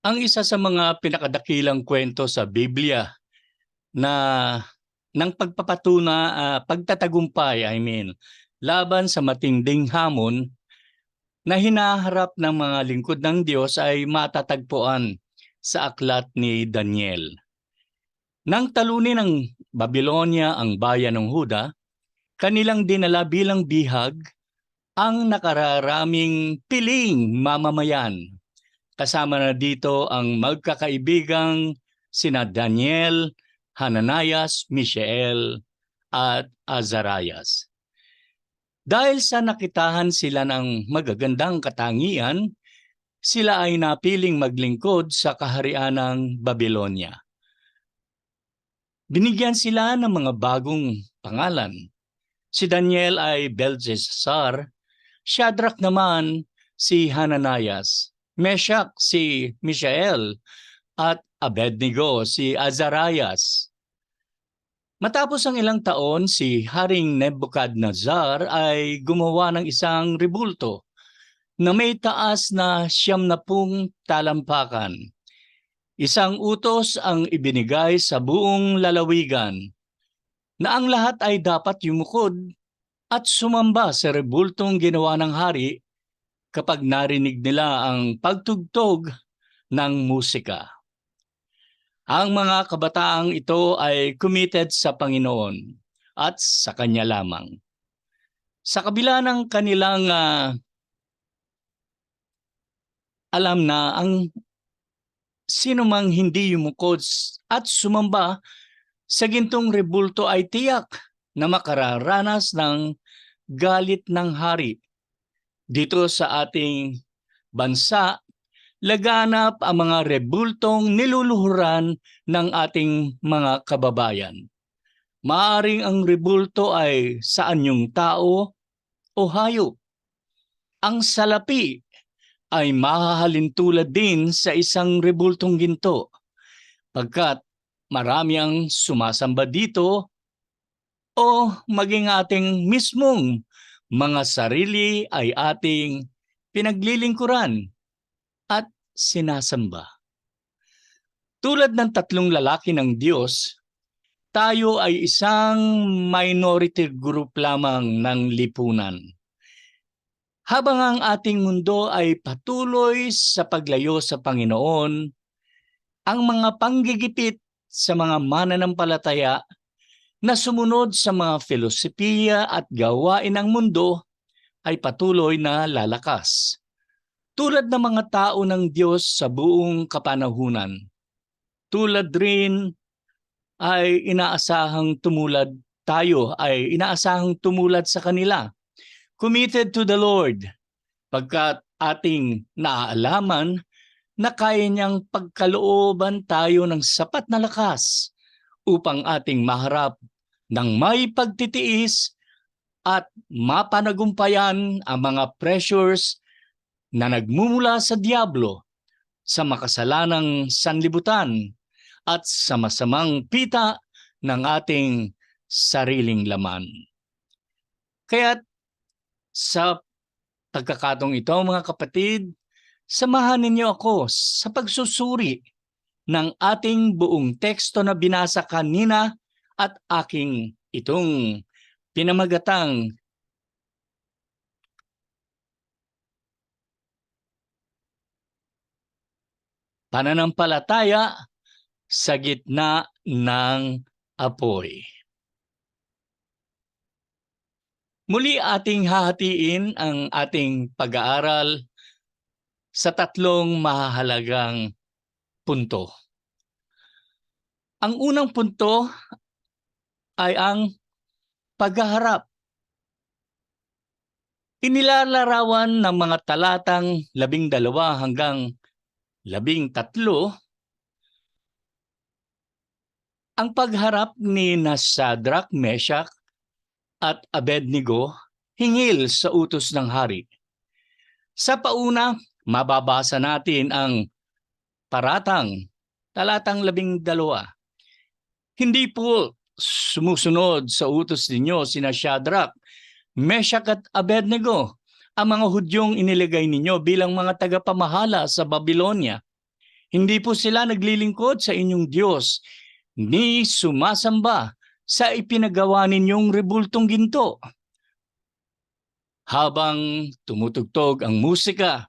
Ang isa sa mga pinakadakilang kwento sa Biblia na ng pagpapatuna, ah, pagtatagumpay, I mean, laban sa matinding hamon na hinaharap ng mga lingkod ng Diyos ay matatagpuan sa aklat ni Daniel. Nang talunin ng Babylonia ang bayan ng Huda, kanilang dinala bilang bihag ang nakararaming piling mamamayan. Kasama na dito ang magkakaibigang sina Daniel, Hananias, Mishael, at Azarias. Dahil sa nakitahan sila ng magagandang katangian, sila ay napiling maglingkod sa kaharian ng Babylonia. Binigyan sila ng mga bagong pangalan. Si Daniel ay Belteshazzar, Shadrach naman si Hananias, Meshach si Mishael, at Abednego si Azarias. Matapos ang ilang taon, si Haring Nebuchadnezzar ay gumawa ng isang ribulto na may taas na siyam na pung talampakan. Isang utos ang ibinigay sa buong lalawigan na ang lahat ay dapat yumukod at sumamba sa rebultong ginawa ng hari kapag narinig nila ang pagtugtog ng musika. Ang mga kabataang ito ay committed sa Panginoon at sa Kanya lamang. Sa kabila ng kanilang ah, alam na ang sino mang hindi yumukod at sumamba sa gintong rebulto ay tiyak na makararanas ng galit ng hari. Dito sa ating bansa, laganap ang mga rebultong niluluhuran ng ating mga kababayan. Maaring ang rebulto ay sa anyong tao o hayop. Ang salapi ay mahahalintulad din sa isang rebultong ginto pagkat marami ang sumasamba dito o maging ating mismong mga sarili ay ating pinaglilingkuran at sinasamba. Tulad ng tatlong lalaki ng Diyos, tayo ay isang minority group lamang ng lipunan. Habang ang ating mundo ay patuloy sa paglayo sa Panginoon, ang mga panggigipit sa mga mananampalataya na sumunod sa mga filosofiya at gawain ng mundo ay patuloy na lalakas tulad ng mga tao ng Diyos sa buong kapanahunan. Tulad rin ay inaasahang tumulad tayo, ay inaasahang tumulad sa kanila. Committed to the Lord, pagkat ating naaalaman na kaya niyang pagkalooban tayo ng sapat na lakas upang ating maharap ng may pagtitiis at mapanagumpayan ang mga pressures na nagmumula sa Diablo, sa makasalanang sanlibutan, at sa masamang pita ng ating sariling laman. Kaya sa pagkakatong ito mga kapatid, samahan ninyo ako sa pagsusuri ng ating buong teksto na binasa kanina at aking itong pinamagatang pananampalataya sa gitna ng apoy. Muli ating hahatiin ang ating pag-aaral sa tatlong mahalagang punto. Ang unang punto ay ang paghaharap. Inilalarawan ng mga talatang labing dalawa hanggang labing tatlo, ang pagharap ni na Shadrach, Meshach at Abednego hingil sa utos ng hari. Sa pauna, mababasa natin ang paratang, talatang labing dalawa. Hindi po sumusunod sa utos ninyo sina Shadrach, Meshach at Abednego ang mga Hudyong iniligay ninyo bilang mga tagapamahala sa Babylonia. Hindi po sila naglilingkod sa inyong Diyos, ni sumasamba sa ipinagawa ninyong rebultong ginto. Habang tumutugtog ang musika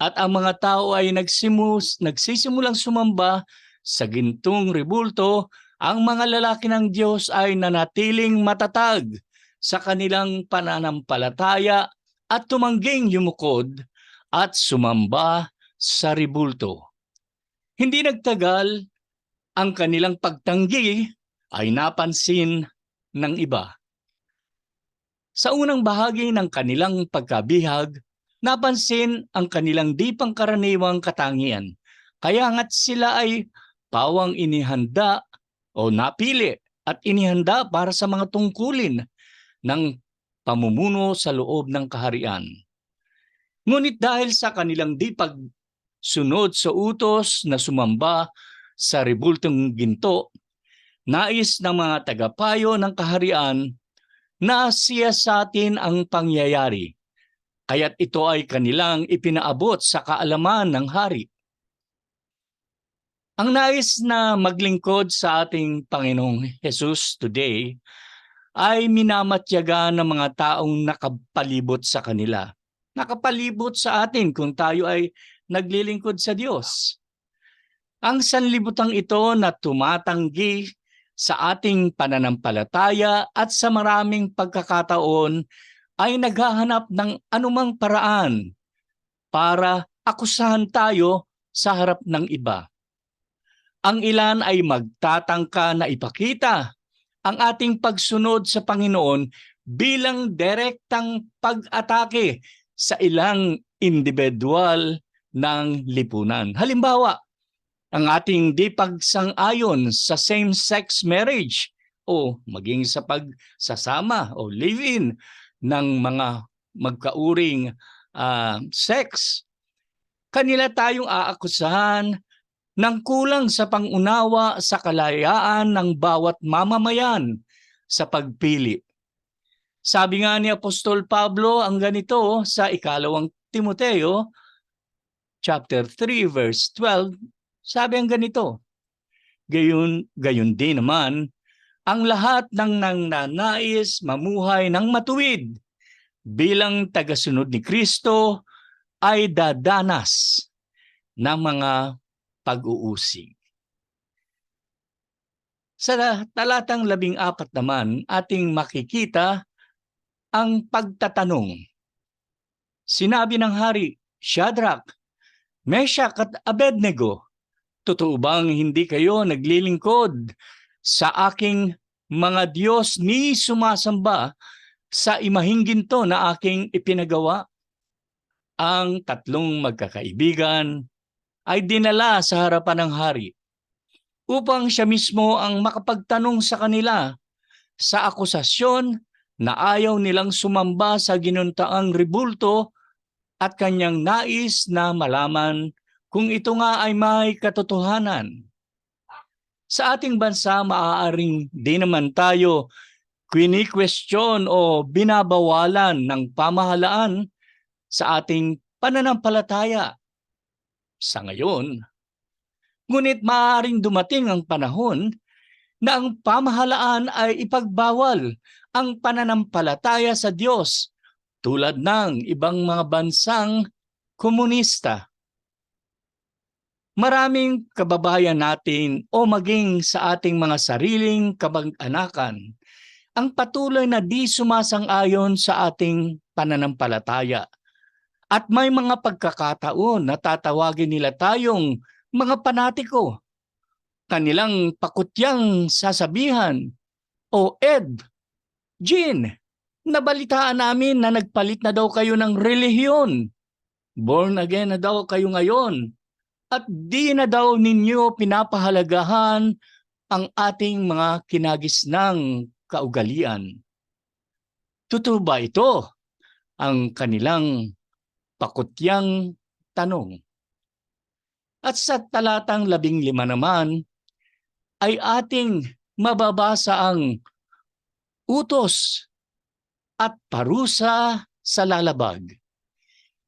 at ang mga tao ay nagsimus, nagsisimulang sumamba sa gintong rebulto, ang mga lalaki ng Diyos ay nanatiling matatag sa kanilang pananampalataya at tumangging yumukod at sumamba sa rebulto. Hindi nagtagal, ang kanilang pagtanggi ay napansin ng iba. Sa unang bahagi ng kanilang pagkabihag, napansin ang kanilang di pangkaraniwang katangian. Kaya nga't sila ay pawang inihanda o napili at inihanda para sa mga tungkulin ng pamumuno sa loob ng kaharian. Ngunit dahil sa kanilang di pagsunod sa utos na sumamba sa rebultong ginto, nais ng mga tagapayo ng kaharian na siya sa atin ang pangyayari. Kaya't ito ay kanilang ipinaabot sa kaalaman ng hari. Ang nais na maglingkod sa ating Panginoong Jesus today ay minamatyaga ng mga taong nakapalibot sa kanila. Nakapalibot sa atin kung tayo ay naglilingkod sa Diyos. Ang sanlibutang ito na tumatanggi sa ating pananampalataya at sa maraming pagkakataon ay naghahanap ng anumang paraan para akusahan tayo sa harap ng iba. Ang ilan ay magtatangka na ipakita ang ating pagsunod sa Panginoon bilang direktang pag-atake sa ilang individual ng lipunan. Halimbawa, ang ating di pagsang-ayon sa same-sex marriage o maging sa pagsasama o live-in ng mga magkauring ah, sex. Kanila tayong aakusahan ng kulang sa pangunawa sa kalayaan ng bawat mamamayan sa pagpili. Sabi nga ni Apostol Pablo ang ganito sa ikalawang Timoteo chapter 3 verse 12 sabi ang ganito, gayon, gayon din naman, ang lahat ng nangnanais mamuhay ng matuwid bilang tagasunod ni Kristo ay dadanas ng mga pag-uusig. Sa talatang labing apat naman, ating makikita ang pagtatanong. Sinabi ng hari, Shadrach, Meshach at Abednego, Totoo bang hindi kayo naglilingkod sa aking mga Diyos ni sumasamba sa imahing ginto na aking ipinagawa? Ang tatlong magkakaibigan ay dinala sa harapan ng hari upang siya mismo ang makapagtanong sa kanila sa akusasyon na ayaw nilang sumamba sa ginuntaang ribulto at kanyang nais na malaman kung ito nga ay may katotohanan. Sa ating bansa, maaaring di naman tayo kwini-question o binabawalan ng pamahalaan sa ating pananampalataya. Sa ngayon, ngunit maaaring dumating ang panahon na ang pamahalaan ay ipagbawal ang pananampalataya sa Diyos tulad ng ibang mga bansang komunista maraming kababayan natin o maging sa ating mga sariling kamag-anakan ang patuloy na di sumasang-ayon sa ating pananampalataya. At may mga pagkakataon na tatawagin nila tayong mga panatiko. Kanilang pakutyang sasabihan, O Ed, Jean, nabalitaan namin na nagpalit na daw kayo ng relihiyon. Born again na daw kayo ngayon at di na daw ninyo pinapahalagahan ang ating mga kinagisnang kaugalian. Totoo ba ito? Ang kanilang pakutyang tanong. At sa talatang labing lima naman, ay ating mababasa ang utos at parusa sa lalabag.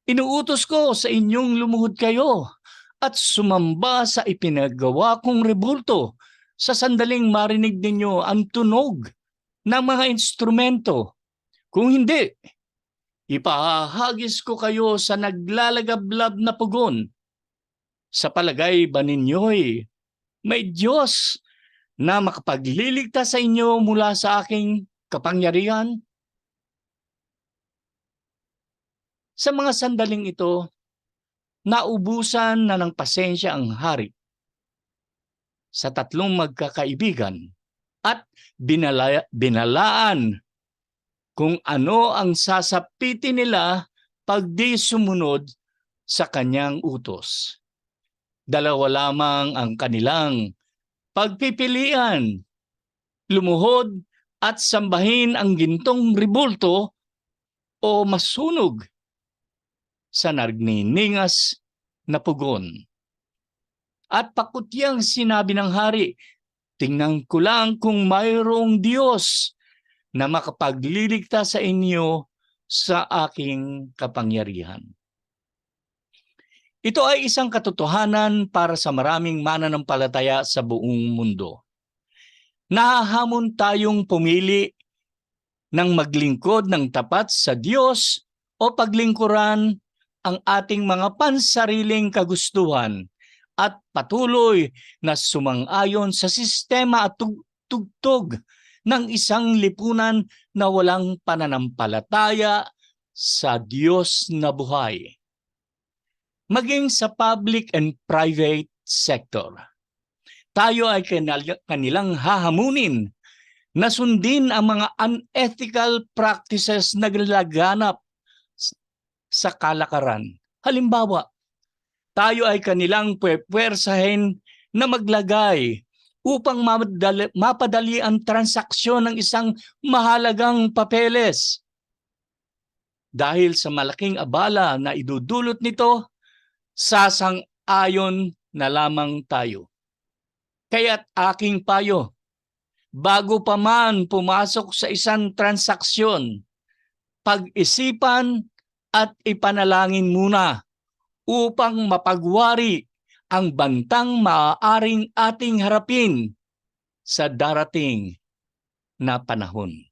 Inuutos ko sa inyong lumuhod kayo at sumamba sa ipinagawa kong rebulto sa sandaling marinig ninyo ang tunog ng mga instrumento. Kung hindi, ipahahagis ko kayo sa naglalagablab na pugon. Sa palagay ba ninyo'y may Diyos na makapagliligtas sa inyo mula sa aking kapangyarihan? Sa mga sandaling ito, naubusan na ng pasensya ang hari sa tatlong magkakaibigan at binala, binalaan kung ano ang sasapitin nila pag di sumunod sa kanyang utos. Dalawa lamang ang kanilang pagpipilian, lumuhod at sambahin ang gintong ribulto o masunog sa nagniningas na pugon. At pakutyang sinabi ng hari, tingnan ko lang kung mayroong Diyos na makapagliligtas sa inyo sa aking kapangyarihan. Ito ay isang katotohanan para sa maraming mananampalataya sa buong mundo. Nahahamon tayong pumili ng maglingkod ng tapat sa Diyos o paglingkuran ang ating mga pansariling kagustuhan at patuloy na sumang-ayon sa sistema at tug- tugtog ng isang lipunan na walang pananampalataya sa Diyos na buhay. Maging sa public and private sector. Tayo ay kanilang hahamunin na sundin ang mga unethical practices na laganap sa kalakaran. Halimbawa, tayo ay kanilang pwersahin na maglagay upang mapadali, mapadali ang transaksyon ng isang mahalagang papeles. Dahil sa malaking abala na idudulot nito, sasang-ayon na lamang tayo. Kaya't aking payo, bago pa man pumasok sa isang transaksyon, pag-isipan at ipanalangin muna upang mapagwari ang bantang maaaring ating harapin sa darating na panahon.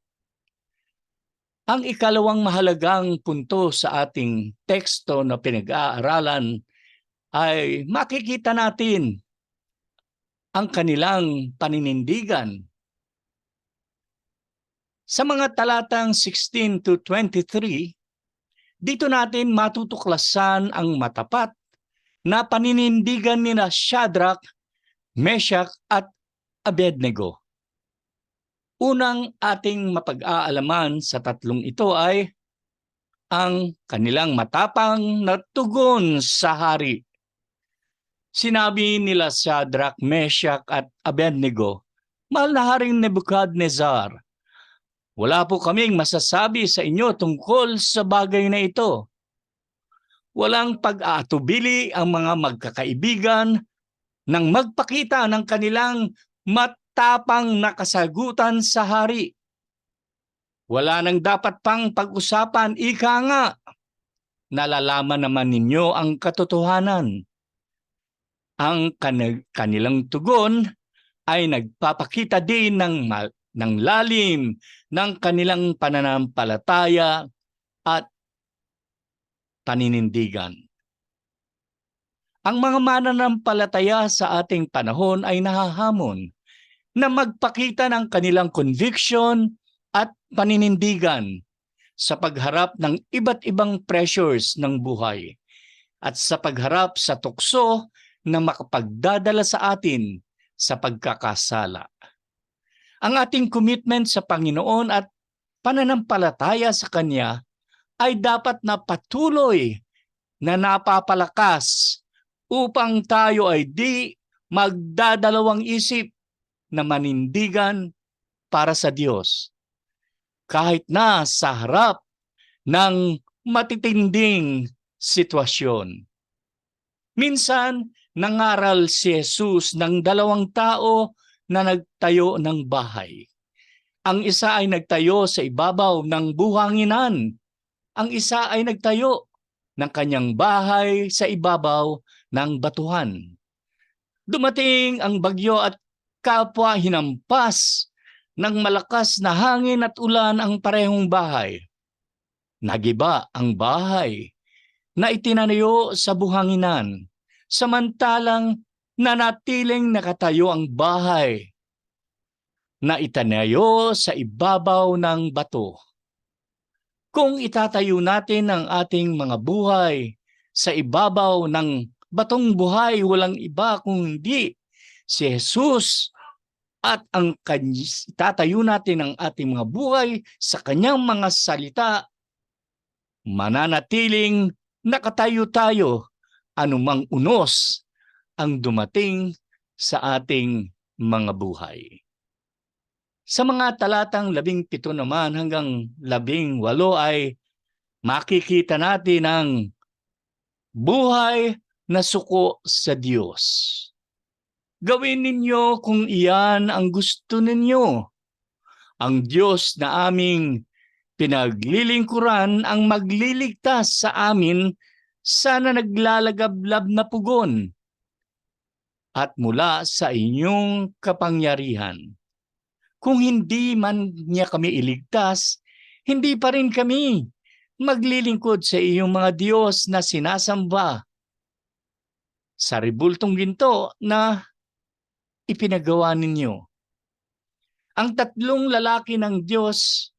Ang ikalawang mahalagang punto sa ating teksto na pinag-aaralan ay makikita natin ang kanilang paninindigan. Sa mga talatang 16 to 23, dito natin matutuklasan ang matapat na paninindigan ni na Shadrach, Meshach at Abednego. Unang ating mapag-aalaman sa tatlong ito ay ang kanilang matapang na tugon sa hari. Sinabi nila Shadrach, Meshach at Abednego, Mahal na Haring Nebuchadnezzar, wala po kaming masasabi sa inyo tungkol sa bagay na ito. Walang pag-aatubili ang mga magkakaibigan nang magpakita ng kanilang matapang na kasagutan sa hari. Wala nang dapat pang pag-usapan, ika nga. Nalalaman naman ninyo ang katotohanan. Ang kan- kanilang tugon ay nagpapakita din ng, mal- ng lalim ng kanilang pananampalataya at paninindigan. Ang mga mananampalataya sa ating panahon ay nahahamon na magpakita ng kanilang conviction at paninindigan sa pagharap ng iba't ibang pressures ng buhay at sa pagharap sa tukso na makapagdadala sa atin sa pagkakasala. Ang ating commitment sa Panginoon at pananampalataya sa Kanya ay dapat na patuloy na napapalakas upang tayo ay di magdadalawang isip na manindigan para sa Diyos. Kahit na sa harap ng matitinding sitwasyon. Minsan, nangaral si Jesus ng dalawang tao na nagtayo ng bahay. Ang isa ay nagtayo sa ibabaw ng buhanginan. Ang isa ay nagtayo ng kanyang bahay sa ibabaw ng batuhan. Dumating ang bagyo at kapwa hinampas ng malakas na hangin at ulan ang parehong bahay. Nagiba ang bahay na itinanayo sa buhanginan, samantalang nanatiling nakatayo ang bahay na itanayo sa ibabaw ng bato. Kung itatayo natin ang ating mga buhay sa ibabaw ng batong buhay, walang iba kung hindi si Jesus at ang itatayo natin ang ating mga buhay sa kanyang mga salita, mananatiling nakatayo tayo anumang unos ang dumating sa ating mga buhay. Sa mga talatang labing pito naman hanggang labing walo ay makikita natin ang buhay na suko sa Diyos. Gawin ninyo kung iyan ang gusto ninyo. Ang Diyos na aming pinaglilingkuran ang magliligtas sa amin sana naglalagablab na pugon at mula sa inyong kapangyarihan. Kung hindi man niya kami iligtas, hindi pa rin kami maglilingkod sa iyong mga Diyos na sinasamba sa ribultong ginto na ipinagawa ninyo. Ang tatlong lalaki ng Diyos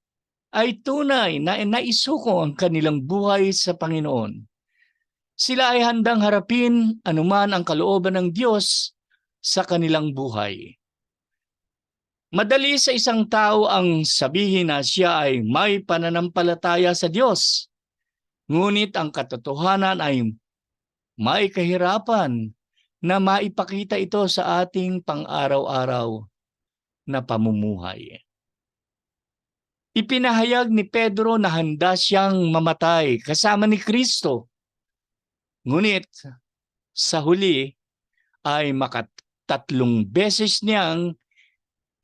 ay tunay na naisuko ang kanilang buhay sa Panginoon. Sila ay handang harapin anuman ang kalooban ng Diyos sa kanilang buhay. Madali sa isang tao ang sabihin na siya ay may pananampalataya sa Diyos. Ngunit ang katotohanan ay may kahirapan na maipakita ito sa ating pang-araw-araw na pamumuhay. Ipinahayag ni Pedro na handa siyang mamatay kasama ni Kristo. Ngunit sa huli ay makatatlong beses niyang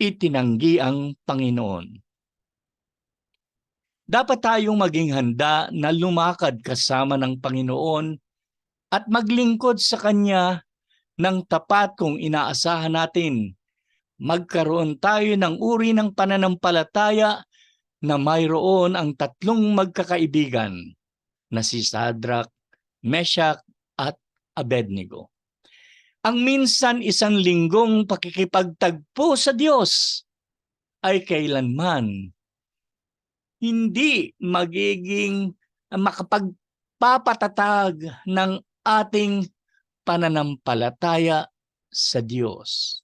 itinanggi ang Panginoon. Dapat tayong maging handa na lumakad kasama ng Panginoon at maglingkod sa Kanya ng tapat kung inaasahan natin. Magkaroon tayo ng uri ng pananampalataya na mayroon ang tatlong magkakaibigan na si Sadrach, Meshach at Abednego. Ang minsan isang linggong pakikipagtagpo sa Diyos ay kailanman hindi magiging makapagpapatatag ng ating pananampalataya sa Diyos.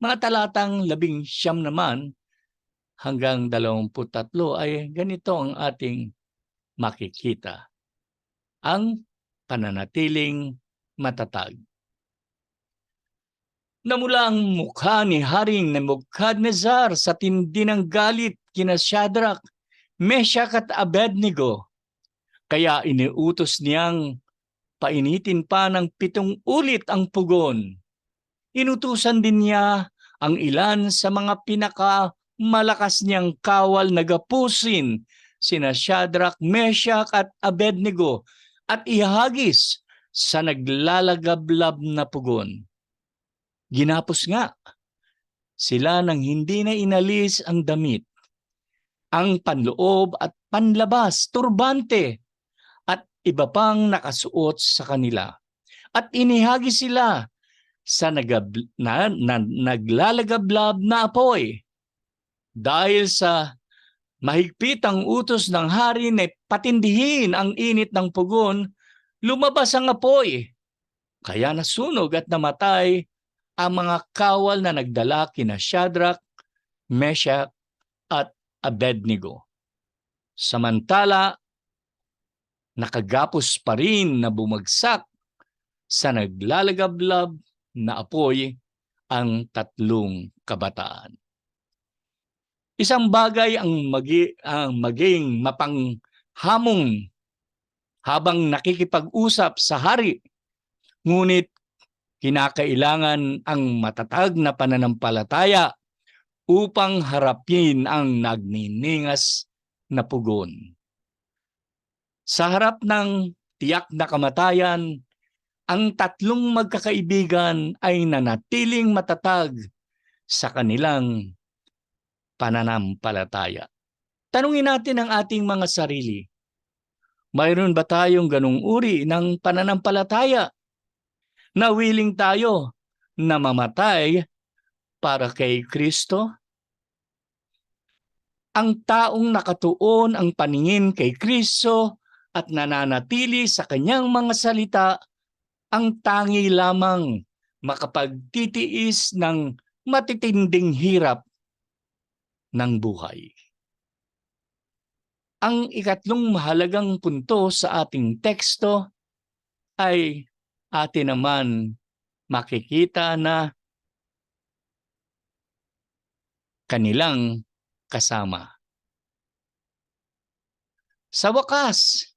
Mga talatang labing siyam naman hanggang dalawamput tatlo ay ganito ang ating makikita. Ang pananatiling matatag. Namula ang mukha ni Haring Nebuchadnezzar sa tindi ng galit kina Shadrach, Meshach at Abednego. Kaya iniutos niyang painitin pa ng pitong ulit ang pugon. Inutusan din niya ang ilan sa mga pinaka malakas niyang kawal na gapusin sina Shadrach, Meshach at Abednego at ihagis sa naglalagablab na pugon. Ginapos nga sila nang hindi na inalis ang damit, ang panloob at panlabas, turbante at iba pang nakasuot sa kanila. At inihagi sila sa nagab, na, na, naglalagablab na apoy dahil sa mahigpit ang utos ng hari na patindihin ang init ng pugon, lumabas ang apoy. Kaya nasunog at namatay ang mga kawal na nagdala kina Shadrach, Meshach at Abednego. Samantala, nakagapos pa rin na bumagsak sa naglalagablab na apoy ang tatlong kabataan. Isang bagay ang, magi, ang maging mapanghamong habang nakikipag-usap sa hari. Ngunit kinakailangan ang matatag na pananampalataya upang harapin ang nagniningas na pugon. Sa harap ng tiyak na kamatayan, ang tatlong magkakaibigan ay nanatiling matatag sa kanilang pananampalataya. Tanungin natin ang ating mga sarili. Mayroon ba tayong ganong uri ng pananampalataya na willing tayo na mamatay para kay Kristo? Ang taong nakatuon ang paningin kay Kristo at nananatili sa kanyang mga salita ang tangi lamang makapagtitiis ng matitinding hirap ng buhay. Ang ikatlong mahalagang punto sa ating teksto ay atin naman makikita na kanilang kasama. Sa wakas,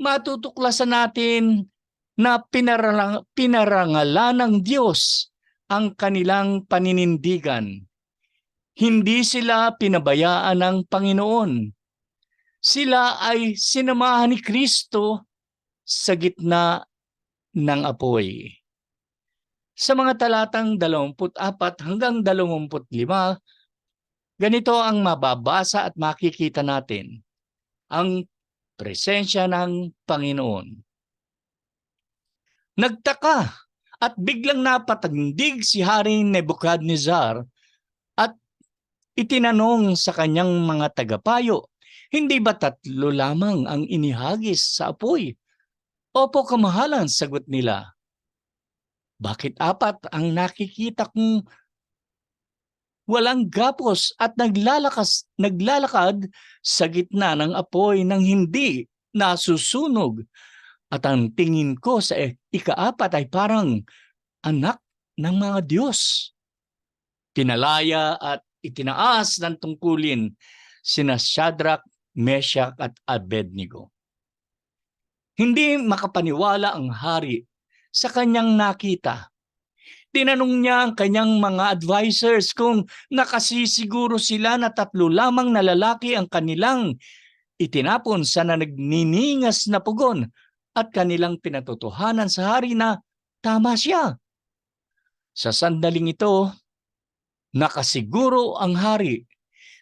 matutuklasan natin na pinarang, pinarangalan ng Diyos ang kanilang paninindigan. Hindi sila pinabayaan ng Panginoon. Sila ay sinamahan ni Kristo sa gitna ng apoy. Sa mga talatang 24 hanggang 25, ganito ang mababasa at makikita natin. Ang presensya ng Panginoon. Nagtaka at biglang napatandig si Haring Nebuchadnezzar at itinanong sa kanyang mga tagapayo, hindi ba tatlo lamang ang inihagis sa apoy? Opo, kamahalan, sagot nila. Bakit apat ang nakikita kong walang gapos at naglalakas, naglalakad sa gitna ng apoy nang hindi nasusunog? At ang tingin ko sa ikaapat ay parang anak ng mga Diyos. Pinalaya at itinaas ng tungkulin sina Shadrach, Meshach at Abednego. Hindi makapaniwala ang hari sa kanyang nakita. Tinanong niya ang kanyang mga advisors kung nakasisiguro sila na tatlo lamang na lalaki ang kanilang itinapon sa nagniningas na pugon at kanilang pinatotohanan sa hari na tama siya. Sa sandaling ito, nakasiguro ang hari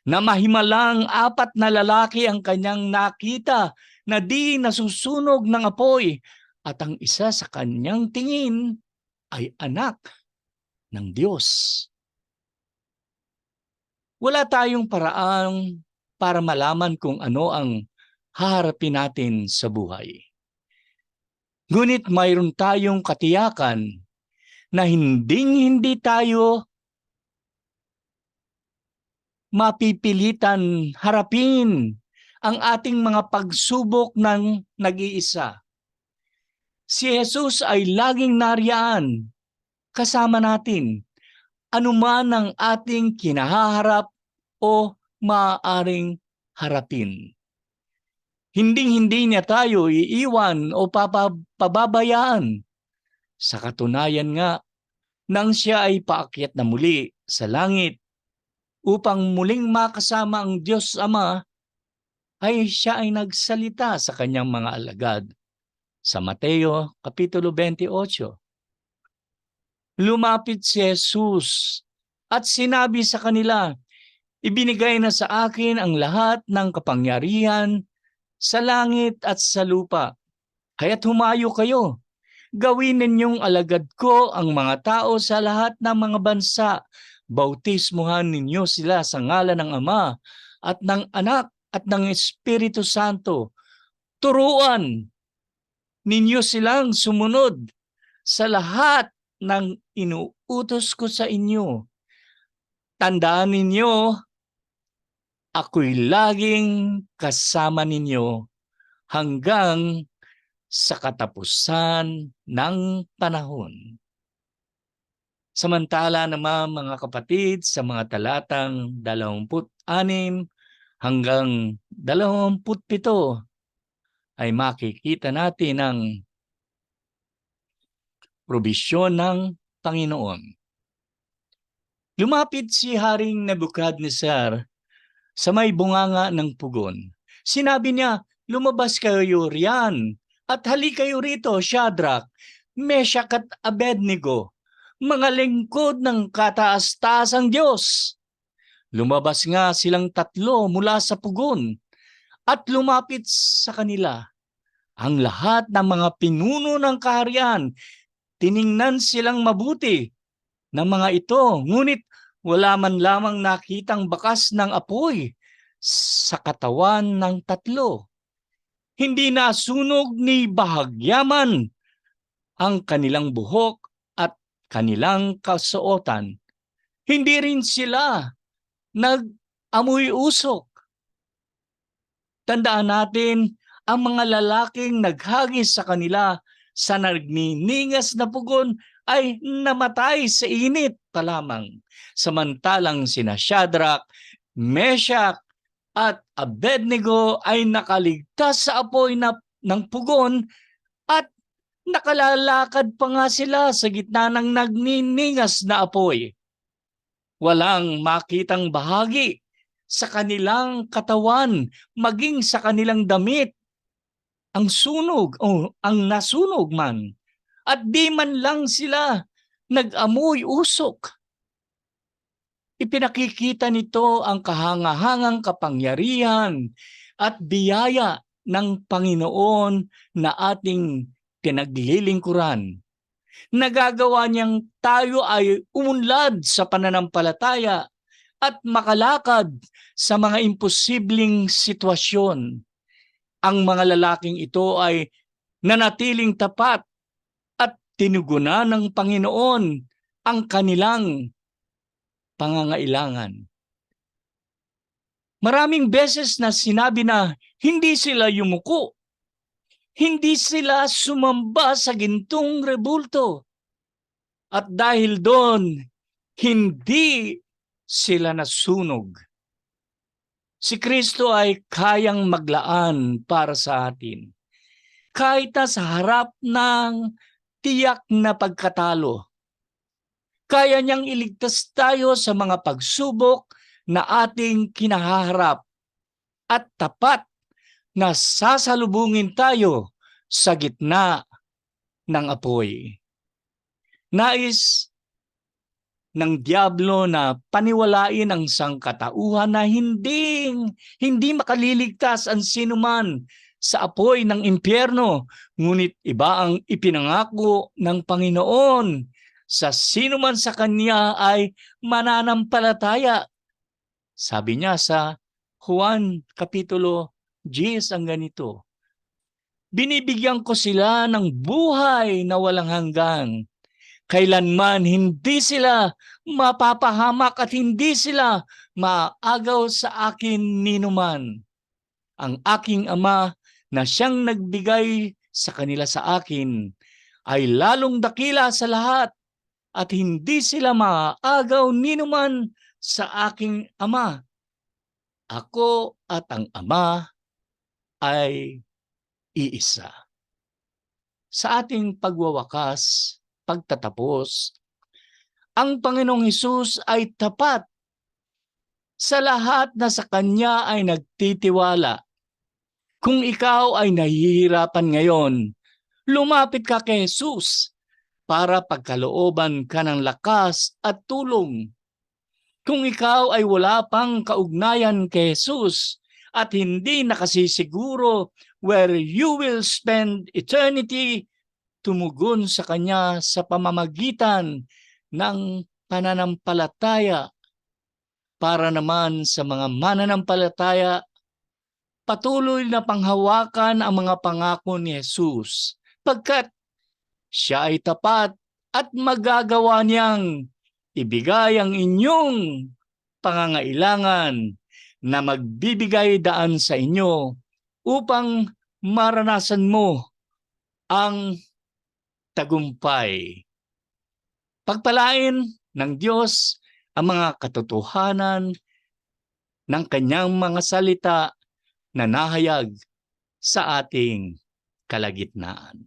na mahimalang apat na lalaki ang kanyang nakita na di nasusunog ng apoy at ang isa sa kanyang tingin ay anak ng Diyos. Wala tayong paraan para malaman kung ano ang haharapin natin sa buhay. Ngunit mayroon tayong katiyakan na hinding-hindi tayo mapipilitan harapin ang ating mga pagsubok ng nag-iisa. Si Jesus ay laging nariyan kasama natin anuman ang ating kinahaharap o maaaring harapin. Hinding-hindi niya tayo iiwan o pababayaan. Sa katunayan nga, nang siya ay paakyat na muli sa langit upang muling makasama ang Diyos Ama, ay siya ay nagsalita sa kanyang mga alagad. Sa Mateo Kapitulo 28. Lumapit si Jesus at sinabi sa kanila, Ibinigay na sa akin ang lahat ng kapangyarihan sa langit at sa lupa. Kaya't humayo kayo. Gawin ninyong alagad ko ang mga tao sa lahat ng mga bansa. Bautismuhan ninyo sila sa ngalan ng Ama at ng Anak at ng Espiritu Santo. Turuan ninyo silang sumunod sa lahat ng inuutos ko sa inyo. Tandaan ninyo ako'y laging kasama ninyo hanggang sa katapusan ng panahon. Samantala naman mga kapatid sa mga talatang 26 hanggang 27 ay makikita natin ang probisyon ng Panginoon. Lumapit si Haring Nebuchadnezzar sa may bunganga ng pugon. Sinabi niya, lumabas kayo riyan At hali kayo rito, Shadrach, Meshach at Abednego, mga lingkod ng kataas-taasang Diyos. Lumabas nga silang tatlo mula sa pugon at lumapit sa kanila. Ang lahat ng mga pinuno ng kaharian, tiningnan silang mabuti ng mga ito, ngunit wala man lamang nakitang bakas ng apoy sa katawan ng tatlo. Hindi nasunog ni bahagyaman ang kanilang buhok at kanilang kasuotan. Hindi rin sila nag-amoy usok. Tandaan natin, ang mga lalaking naghagis sa kanila sa nagniningas na pugon ay namatay sa init pa lamang. Samantalang sina Shadrach, Meshach at Abednego ay nakaligtas sa apoy na, ng pugon at nakalalakad pa nga sila sa gitna ng nagniningas na apoy. Walang makitang bahagi sa kanilang katawan, maging sa kanilang damit, ang sunog o ang nasunog man. At di man lang sila nag-amoy usok. Ipinakikita nito ang kahangahangang kapangyarihan at biyaya ng Panginoon na ating pinaglilingkuran. Nagagawa niyang tayo ay umunlad sa pananampalataya at makalakad sa mga imposibleng sitwasyon. Ang mga lalaking ito ay nanatiling tapat at tinugunan ng Panginoon ang kanilang pangangailangan. Maraming beses na sinabi na hindi sila yumuko. Hindi sila sumamba sa gintong rebulto. At dahil doon, hindi sila nasunog. Si Kristo ay kayang maglaan para sa atin. Kahit na sa harap ng tiyak na pagkatalo. Kaya niyang iligtas tayo sa mga pagsubok na ating kinaharap at tapat na sasalubungin tayo sa gitna ng apoy. Nais ng Diablo na paniwalain ang sangkatauhan na hindi hindi makaliligtas ang sinuman sa apoy ng impyerno ngunit iba ang ipinangako ng Panginoon sa sinuman sa kanya ay mananampalataya sabi niya sa Juan kapitulo 10 ang ganito binibigyan ko sila ng buhay na walang hanggang kailanman hindi sila mapapahamak at hindi sila maagaw sa akin ninuman. Ang aking ama na siyang nagbigay sa kanila sa akin ay lalong dakila sa lahat at hindi sila maagaw ninuman sa aking ama. Ako at ang ama ay iisa. Sa ating pagwawakas, pagtatapos. Ang Panginoong Hesus ay tapat sa lahat na sa Kanya ay nagtitiwala. Kung ikaw ay nahihirapan ngayon, lumapit ka kay Jesus para pagkalooban ka ng lakas at tulong. Kung ikaw ay wala pang kaugnayan kay Jesus at hindi nakasisiguro where you will spend eternity tumugon sa Kanya sa pamamagitan ng pananampalataya. Para naman sa mga mananampalataya patuloy na panghawakan ang mga pangako ni Jesus pagkat siya ay tapat at magagawa niyang ibigay ang inyong pangangailangan na magbibigay daan sa inyo upang maranasan mo ang tagumpay. Pagpalain ng Diyos ang mga katotohanan ng kanyang mga salita na nahayag sa ating kalagitnaan.